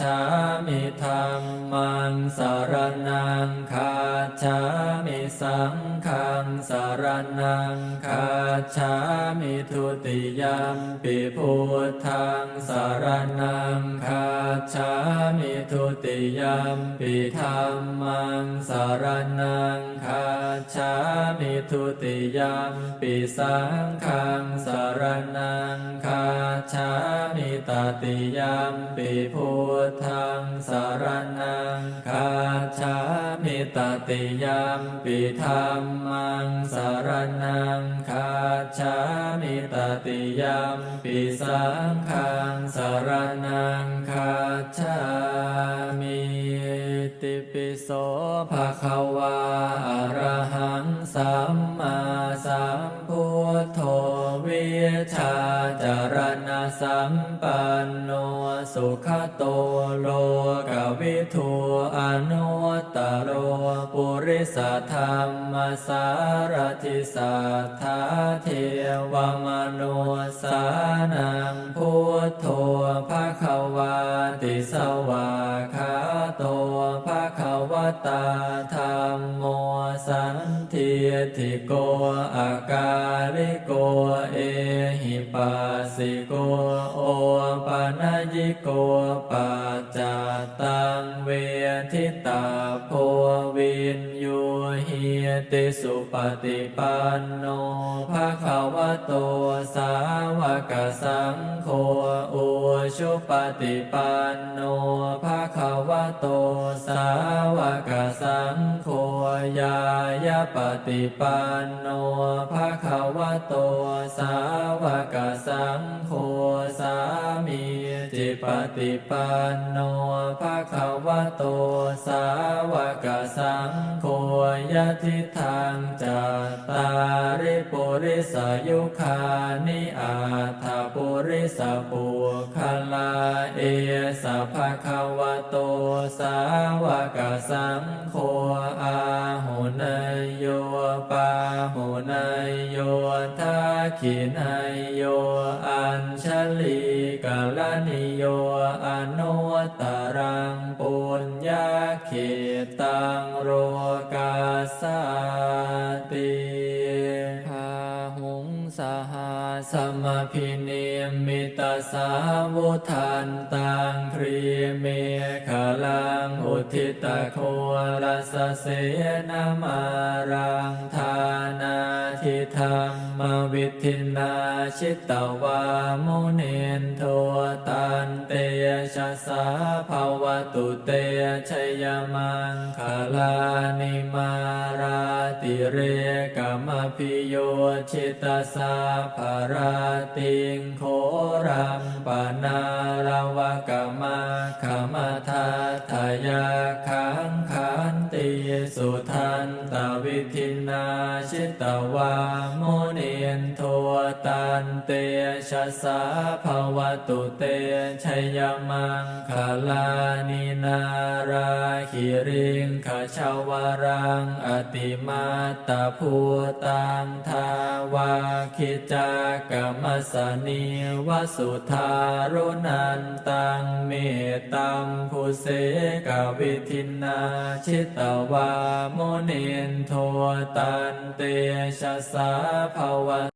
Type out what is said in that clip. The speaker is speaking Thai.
ชามิธรรมังสารนังคาชามิสังฆังสารนังคาชามิทุติยมปิพุทธังสารนังคาชามิทุติยมปิธรรมังสารนังคาชามิทุติยมปิสังฆังสารนังคาชามิ ตติยมปิพุทธังสารนังคาชามิตติยมปิธรรมังสารนังคาชามิตติยมปิสังฆังสารนังคาชามิติปิโสภะคะวา โนสุขโตโลกวิทูอนุตตโรปุริสธรรมสารทิสัทธาเทวมนุสานังพุทโธภะคะวาติสวาคาโตภะคะวตาธรรมโมสันทิทิโกอากาลิโกเอหิปัสสิโก โกปัจจตังเวทิตาโพวินยูหิติสุปฏิปันโนภะคะวะโตสาวกสังโฆอุชุปฏิปันโนภะคะวะโตสาวกสังโฆยายาปฏิปันโนภะคะวะโตสาวกสังโฆ ปฏิปันโนภาคาวะโตสาวกสังโฆยะทิทางจัตตาริปุริสยุคานิอาถาปุริสปุคลาเอสภาคาวะโตสาวกสัง หุนายโยทาขินายโย อัญชลีกาลนิโยอนุตรังปุญญาเขตังโรกาสติพาหุงสหา สมพิเนมิตาสาวุทันตังครีเมขลังอุทิตโครัสเสนามารังทานาทิธรรมวิธินาชิตตวามุเนนโทตันเตชะสาภาวตุเตชยมังคลานิมา ติเรกมพิโยชิตาสาภาราติงโครัมปนา วิธินาชิตวาโมเนนโทตันเตชะสาภาวตุเตชัยมังคลานินาราคิริงขชาวรังอติมาตาภูตังทาวาคิจากรรมสนีวสุธารุนันตังเมตัมภูเสกวิธินาชิตวาโมเนนโทตันเตชะสาภาว